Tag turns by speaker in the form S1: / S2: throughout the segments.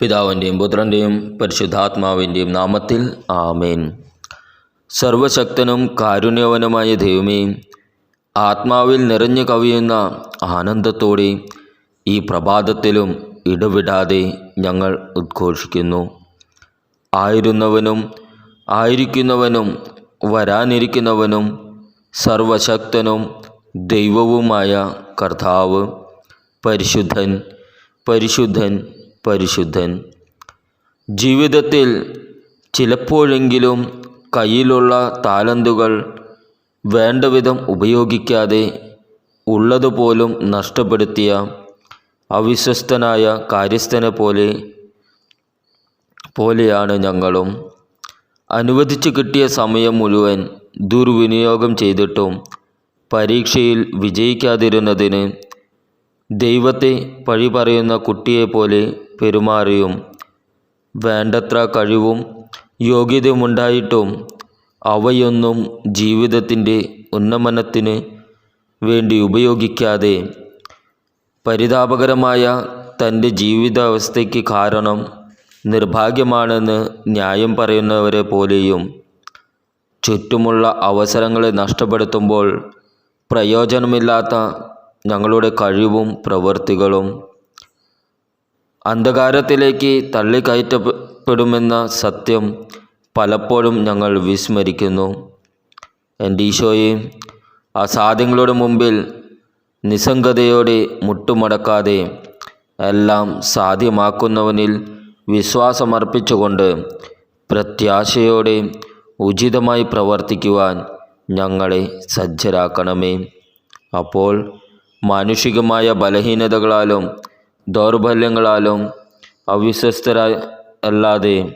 S1: പിതാവിന്റെയും പുത്രന്റെയും പരിശുദ്ധാത്മാവിന്റെയും നാമത്തിൽ ആമേൻ. സർവശക്തനും കാരുണ്യവനുമായ ദൈവമേ ആത്മാവിൽ നിറഞ്ഞു കവിയുന്ന ആനന്ദത്തോടെ ഈ പ്രഭാതത്തിലും ഇടവിടാതെ ഞങ്ങൾ ഉദ്ഘോഷിക്കുന്നു. ആയിരുന്നവനും ആയിരിക്കുന്നവനും വരാനിരിക്കുന്നവനും സർവശക്തനും ദൈവവുമായ കർത്താവ് പരിശുദ്ധൻ പരിശുദ്ധൻ പരിശുദ്ധൻ. ജീവിതത്തിൽ ചിലപ്പോഴെങ്കിലും കയ്യിലുള്ള താലന്തുകൾ വേണ്ടവിധം ഉപയോഗിക്കാതെ ഉള്ളതുപോലും നഷ്ടപ്പെടുത്തിയ അവിശ്വസ്തനായ കാര്യസ്ഥനെ പോലെ പോലെയാണ് ഞങ്ങളും. അനുവദിച്ചു കിട്ടിയ സമയം മുഴുവൻ ദുർവിനിയോഗം ചെയ്തിട്ടും പരീക്ഷയിൽ വിജയിക്കാതിരുന്നതിന് ദൈവത്തെ പഴി പറയുന്ന കുട്ടിയെപ്പോലെ പെരുമാറിയും വേണ്ടത്ര കഴിവും യോഗ്യതയുമുണ്ടായിട്ടും അവയൊന്നും ജീവിതത്തിന്റെ ഉന്നമനത്തിന് വേണ്ടി ഉപയോഗിക്കാതെ പരിതാപകരമായ തന്റെ ജീവിതാവസ്ഥയ്ക്ക് കാരണം നിർഭാഗ്യമാണെന്ന് ന്യായം പറയുന്നവരെ പോലെയും ചുറ്റുമുള്ള അവസരങ്ങളെ നഷ്ടപ്പെടുത്തുമ്പോൾ പ്രയോജനമില്ലാത്ത ഞങ്ങളുടെ കഴിവും പ്രവൃത്തികളും അന്ധകാരത്തിലേക്ക് തള്ളിക്കയറ്റപ്പെടുമെന്ന സത്യം പലപ്പോഴും ഞങ്ങൾ വിസ്മരിക്കുന്നു. എന്റെ ഈശോയെ അസാധ്യങ്ങളുടെ മുമ്പിൽ നിസ്സംഗതയോടെ മുട്ടുമടക്കാതെ എല്ലാം സാധ്യമാക്കുന്നവനിൽ വിശ്വാസമർപ്പിച്ചുകൊണ്ട് പ്രത്യാശയോടെ ഉചിതമായി പ്രവർത്തിക്കുവാൻ ഞങ്ങളെ സജ്ജരാക്കണമേ. അപ്പോൾ മാനുഷികമായ ബലഹീനതകളാലും ദൗർബല്യങ്ങളാലും അവിശ്വസ്തരായ അല്ലാതെ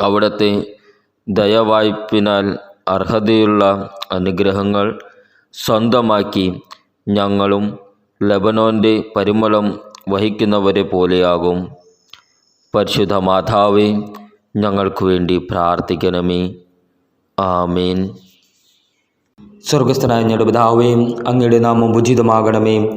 S1: അവിടുത്തെ ദയവായ്പിനാൽ അർഹതയുള്ള അനുഗ്രഹങ്ങൾ സ്വന്തമാക്കി ഞങ്ങളും ലബനോന്റെ പരിമളം വഹിക്കുന്നവരെ പോലെയാകും. പരിശുദ്ധ മാതാവേ ഞങ്ങൾക്ക് വേണ്ടി പ്രാർത്ഥിക്കണമേ. ആമേൻ.
S2: സ്വർഗസ്ഥനായ ഞങ്ങളുടെ പിതാവേയും അങ്ങയുടെ നാമം ഉചിതമാകണമേ.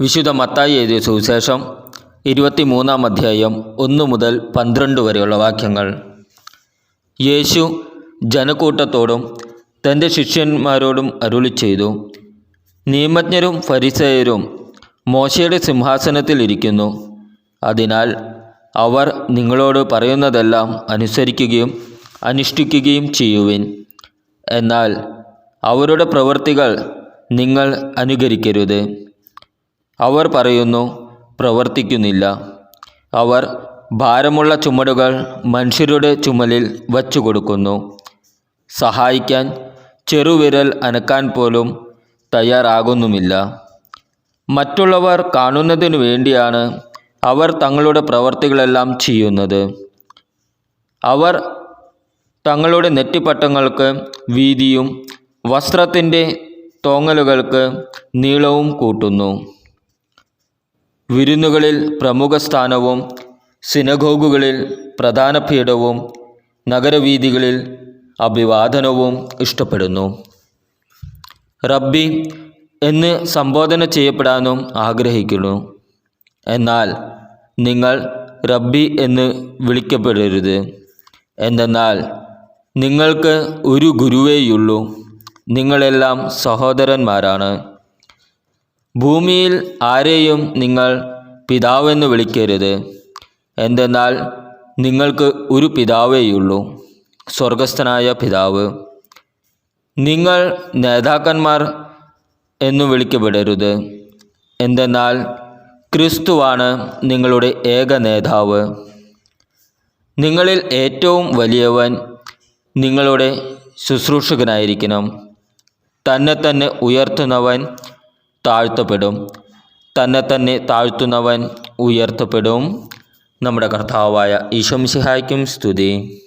S1: വിശുദ്ധ മത്തായി എഴുതിയ സുവിശേഷം ഇരുപത്തി മൂന്നാം അധ്യായം ഒന്നു മുതൽ പന്ത്രണ്ട് വരെയുള്ള വാക്യങ്ങൾ. യേശു ജനക്കൂട്ടത്തോടും തന്റെ ശിഷ്യന്മാരോടും അരുളി ചെയ്തു നിയമജ്ഞരും ഫരിസയരും മോശയുടെ സിംഹാസനത്തിൽ ഇരിക്കുന്നു. അതിനാൽ അവർ നിങ്ങളോട് പറയുന്നതെല്ലാം അനുസരിക്കുകയും അനുഷ്ഠിക്കുകയും ചെയ്യുവിൻ. എന്നാൽ അവരുടെ പ്രവൃത്തികൾ നിങ്ങൾ അനുകരിക്കരുത്. അവർ പറയുന്നു പ്രവർത്തിക്കുന്നില്ല. അവർ ഭാരമുള്ള ചുമടുകൾ മനുഷ്യരുടെ ചുമലിൽ വച്ചു കൊടുക്കുന്നു. സഹായിക്കാൻ ചെറുവിരൽ അനക്കാൻ പോലും തയ്യാറാകുന്നുമില്ല. മറ്റുള്ളവർ കാണുന്നതിനു വേണ്ടിയാണ് അവർ തങ്ങളുടെ പ്രവർത്തികളെല്ലാം ചെയ്യുന്നത്. അവർ തങ്ങളുടെ നെറ്റിപ്പട്ടങ്ങൾക്ക് വീതിയും വസ്ത്രത്തിന്റെ തോങ്ങലുകൾക്ക് നീളവും കൂട്ടുന്നു. വിരുന്നുകളിൽ പ്രമുഖ സ്ഥാനവും സിനഗോഗുകളിൽ പ്രധാന പീഠവും നഗരവീഥികളിൽ അഭിവാദനവും ഇഷ്ടപ്പെടുന്നു. റബ്ബി എന്ന് സംബോധന ചെയ്യപ്പെടാനും ആഗ്രഹിക്കുന്നു. എന്നാൽ നിങ്ങൾ റബ്ബി എന്ന് വിളിക്കപ്പെടരുത്. എന്തെന്നാൽ നിങ്ങൾക്ക് ഒരു ഗുരുവേയുള്ളൂ. നിങ്ങളെല്ലാം സഹോദരന്മാരാണ്. ഭൂമിയിൽ ആരെയും നിങ്ങൾ പിതാവെന്ന് വിളിക്കരുത്. എന്തെന്നാൽ നിങ്ങൾക്ക് ഒരു പിതാവേയുള്ളൂ സ്വർഗസ്ഥനായ പിതാവ്. നിങ്ങൾ നേതാക്കന്മാർ എന്നു വിളിക്കപ്പെടരുത്. എന്തെന്നാൽ ക്രിസ്തുവാണ് നിങ്ങളുടെ ഏക നേതാവ്. നിങ്ങളിൽ ഏറ്റവും വലിയവൻ നിങ്ങളുടെ ശുശ്രൂഷകനായിരിക്കണം. തന്നെ തന്നെ ഉയർത്തുന്നവൻ താഴ്ത്തപ്പെടും. തന്നെ തന്നെ താഴ്ത്തുന്നവൻ ഉയർത്തപ്പെടും. നമ്മുടെ കർത്താവായ ഈശംസിഹായ്ക്കും സ്തുതി.